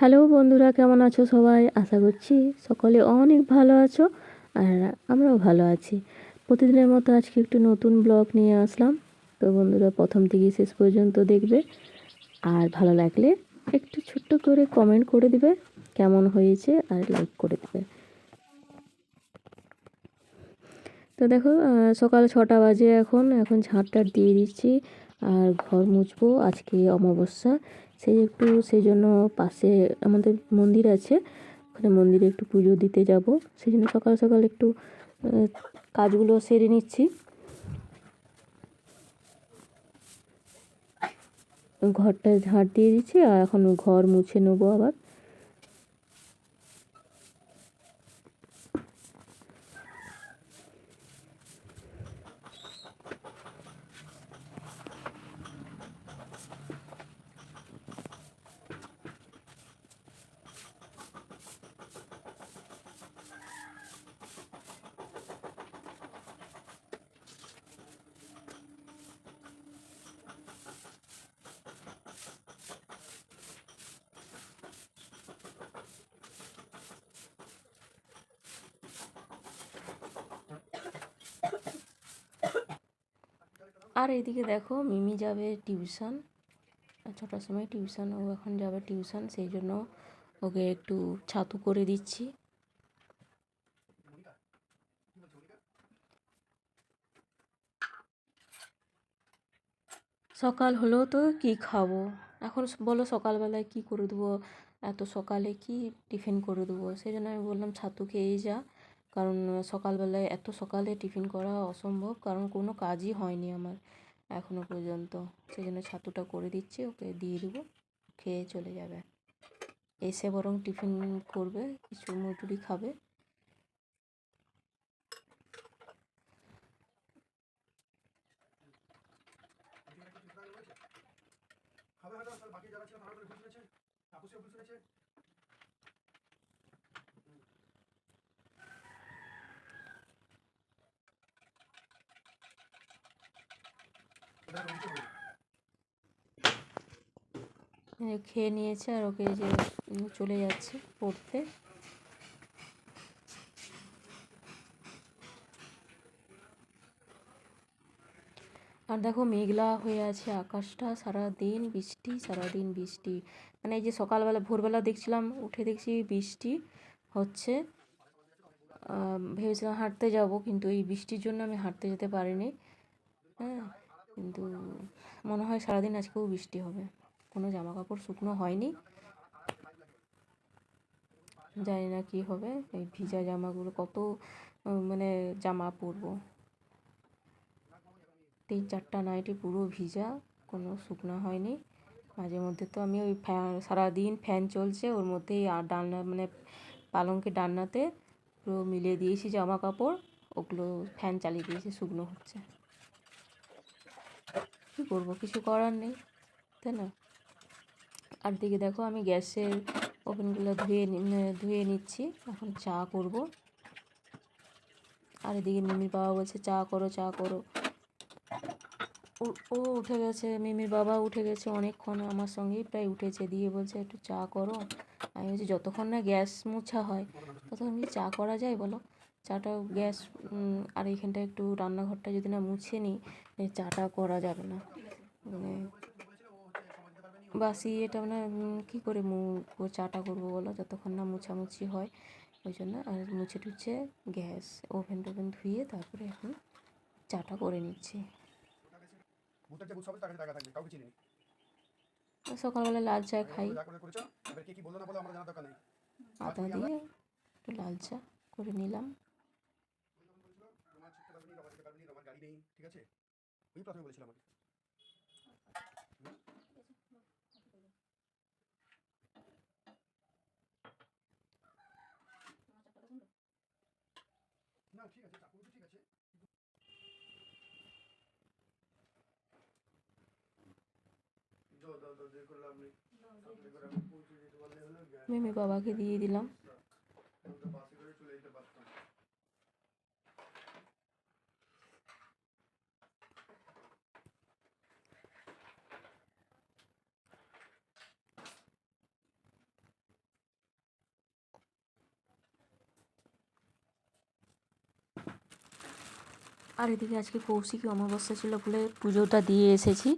Hello বন্ধুরা, কেমন আছো সবাই? আশা করছি সকলে অনেক ভালো আছো আর আমরাও ভালো আছি। প্রতিদিনের মতো আজকে একটু নতুন ব্লগ নিয়ে আসলাম। তো বন্ধুরা, প্রথম থেকে শেষ পর্যন্ত দেখবে। আর ভালো লাগলে একটু ছোট্ট করে কমেন্ট করে দিবে কেমন হয়েছে আর লাইক করে দেবে। তো দেখো সকাল ছটা বাজে এখন। এখন ঝাঁটটার দিয়ে দিচ্ছি আর ঘর মুছবো। আজকে অমাবস্যা। সেই একটু সেই জন্য পাশে আমাদের মন্দির আছে, ওখানে মন্দিরে একটু পুজো দিতে যাব। সেই জন্য সকাল সকাল একটু কাজগুলো সেরে নিচ্ছি। ঘরটা ঝাঁট দিয়ে দিচ্ছি, আর এখন ঘর মুছে নেব আবার। আর এদিকে দেখো মিমি যাবে টিউশন। ছটার সময় টিউশন, ও এখন যাবে টিউশন, সেই জন্য ওকে একটু ছাতু করে দিচ্ছি। সকাল হলো তো কি খাব? এখন বলো সকালবেলায় কি করে দেবো? এত সকালে কি টিফিন করে দেবো? সেই জন্য আমি বললাম, ছাতু খেয়েই যা। কারণ সকালবেলায় এত সকালে টিফিন করা অসম্ভব, কারণ কোনো কাজই হয়নি আমার এখনও পর্যন্ত। সেই জন্য ছাতুটা করে দিচ্ছি, ওকে দিয়ে দেবো, খেয়ে চলে যাবে। এসে বরং টিফিন করবে, কিছু মুটুরি খাবে। বাকি যারা ছিল করে বুঝে নিয়েছে আপুসিও বুঝে নিয়েছে এ খেয়ে নিয়েছে আর ওকে যে চলে যাচ্ছে পড়তে। আর দেখো মেঘলা হয়ে আছে আকাশটা সারা দিন বৃষ্টি সারা দিন বৃষ্টি। মানে এই যে সকালবেলা, ভোরবেলা দেখছিলাম, উঠে দেখছি বৃষ্টি হচ্ছে। ভেবেছিলাম হাঁটতে যাব, কিন্তু এই বৃষ্টির জন্য আমি হাঁটতে যেতে পারিনি। হ্যাঁ কিন্তু মনে হয় সারাদিন আজকেও বৃষ্টি হবে। কোনো জামা কাপড় শুকনো হয়নি। জানি না কি হবে, এই ভিজা জামাগুলো কত মানে জামা পরবো। তিন চারটা নাইটি পুরো ভিজা, কোনো শুকনো হয়নি। মাঝে মধ্যে তো আমি ওই ফ্যান সারাদিন ফ্যান চলছে, ওর মধ্যেই আর ডান্না মানে পালঙ্কে ডান্নাতে পুরো মিলিয়ে দিয়েছি জামা কাপড় ওগুলো ফ্যান চালিয়ে দিয়েছি, শুকনো হচ্ছে। কী করব, কিছু করার নেই, তাই না? আর দিকে দেখো আমি গ্যাসের ওভেনগুলো ধুয়ে ধুয়ে নিচ্ছি। এখন চা করব। আর এদিকে মিমির বাবা বলছে, চা করো চা করো। ও উঠে গেছে, মিমির বাবা উঠে গেছে অনেকক্ষণ আমার সঙ্গেই, প্রায় উঠেছে। দিয়ে বলছে, একটু চা করো। আমি বলছি, যতক্ষণ না গ্যাস মোছা হয়, ততক্ষণ কি চা করা যায় বলো? চাটা গ্যাস আর এইখানটা একটু রান্নাঘরটা যদি না মুছে নিই চাটা করা যাবে না। মানে বাসি এটা মানে কী করে মু চাটা করব বলো? যতক্ষণ না মুছামুছি হয়, ওই জন্য। আর মুছে টুছে গ্যাস, ওভেন টোভেন ধুয়ে তারপরে এখন চাটা করে নিচ্ছি। সকালবেলা লাল চা খাই। আদা দিয়ে একটু লাল চা করে নিলাম। ঠিক আছে? প্রথমে বলেছিল আমাকে মেমে বাবাকে দিয়ে দিলাম। আর এদিকে আজকে কৌশিকী অমাবস্যা ছিল বলে পুজোটা দিয়ে এসেছি।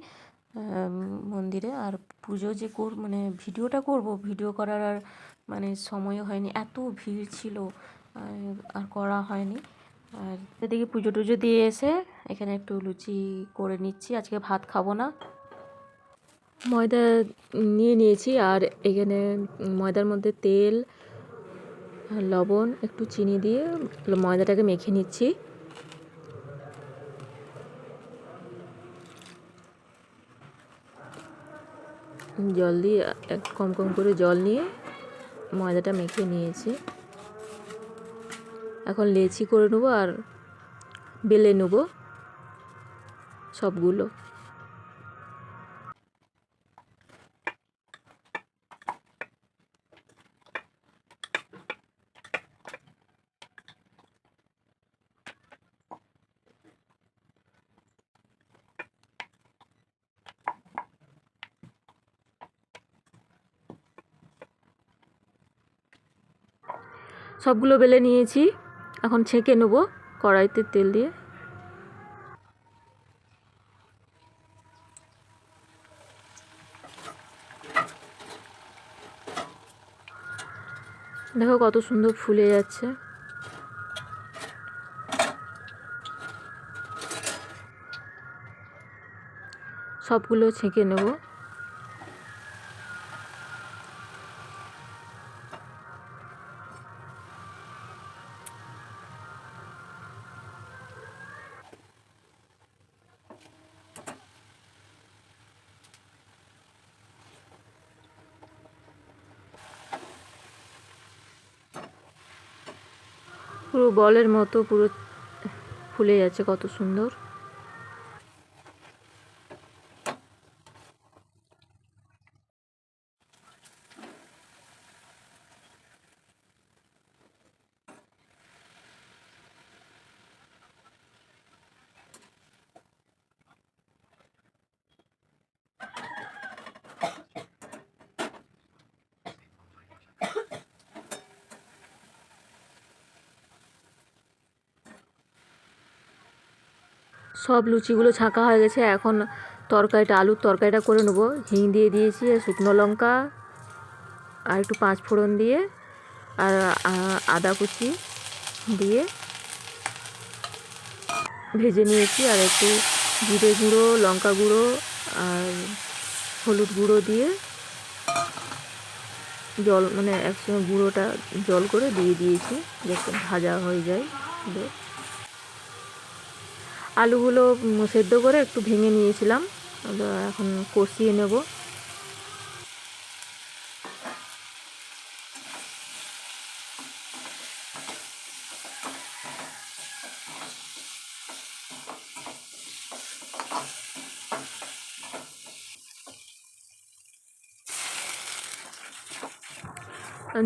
মন্দিরে। আর পুজো যে কর মানে ভিডিওটা করব, ভিডিও করার আর মানে সময় হয়নি, এত ভিড় ছিল আর- আর করা হয়নি। আর এদিকে পুজো টুজো দিয়ে এসে এখানে একটু লুচি করে নিচ্ছি, আজকে ভাত খাব না। ময়দা নিয়ে নিয়েছি, আর এখানে ময়দার মধ্যে তেল, লবণ, একটু চিনি দিয়ে ময়দাটাকে মেখে নিচ্ছি। জল দিয়ে, এক কম কম করে জল নিয়ে ময়দাটা মেখে নিয়েছি। এখন লেচি করে নেব আর বেলে নেব সবগুলো। সবগুলো বেলে নিয়েছি। এখন ছেঁকে নেব কড়াইতে তেল দিয়ে। দেখো কত সুন্দর ফুলে যাচ্ছে। সবগুলো ছেঁকে নেব। পুরো বলের মতো পুরো ফুলে যাচ্ছে কত সুন্দর। সব লুচিগুলো ছাঁকা হয়ে গেছে। এখন তরকারিটা, আলুর তরকারিটা করে নেব। হিং দিয়ে দিয়েছি, শুকনো লঙ্কা, আর একটু পাঁচ ফোড়ন দিয়ে, আর আদা কুচি দিয়ে ভেজে নিয়েছি। আর একটু জিরে গুঁড়ো, লঙ্কা গুঁড়ো, আর হলুদ গুঁড়ো দিয়ে জল মানে একসঙ্গে গুঁড়োটা জল করে দিয়ে দিয়েছি, যাতে ভাজা হয়ে যায়। আলুগুলো সেদ্ধ করে একটু ভেঙে নিয়েছিলাম। এখন কষিয়ে নেব।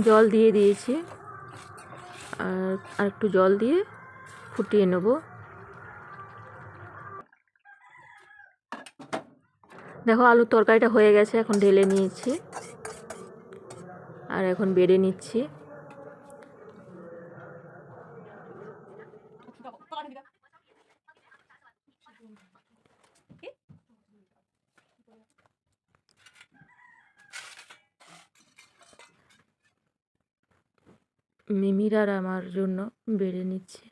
জল দিয়ে দিয়েছি। আর একটু জল দিয়ে ফুটিয়ে নেব। দেখো আলুর তরকারিটা হয়ে গেছে, এখন ঢেলে নিয়েছি। আর এখন বেড়ে নিচ্ছি। মিমির আর আমার জন্য বেড়ে নিচ্ছি।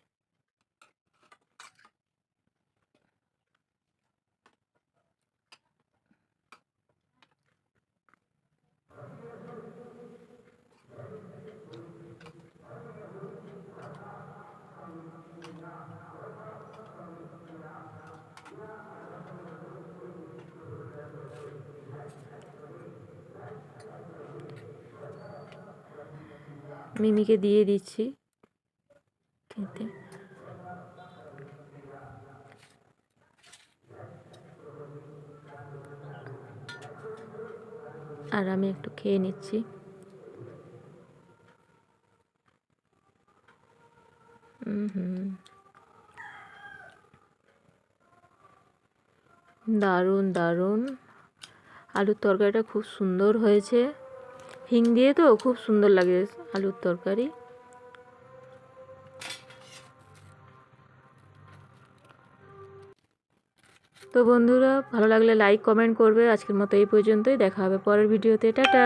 মিমিকে দিয়ে দিচ্ছি। খেতে। আর আমি একটু খেয়ে নিচ্ছি। দারুণ দারুণ। আলুর তরকারিটা খুব সুন্দর হয়েছে। হিং দিয়ে তো খুব সুন্দর লাগে আলুর তরকারি। তো বন্ধুরা, ভালো লাগলে লাইক কমেন্ট করবে। আজকের মতো এই পর্যন্তই। দেখা হবে পরের ভিডিওতে। টাটা!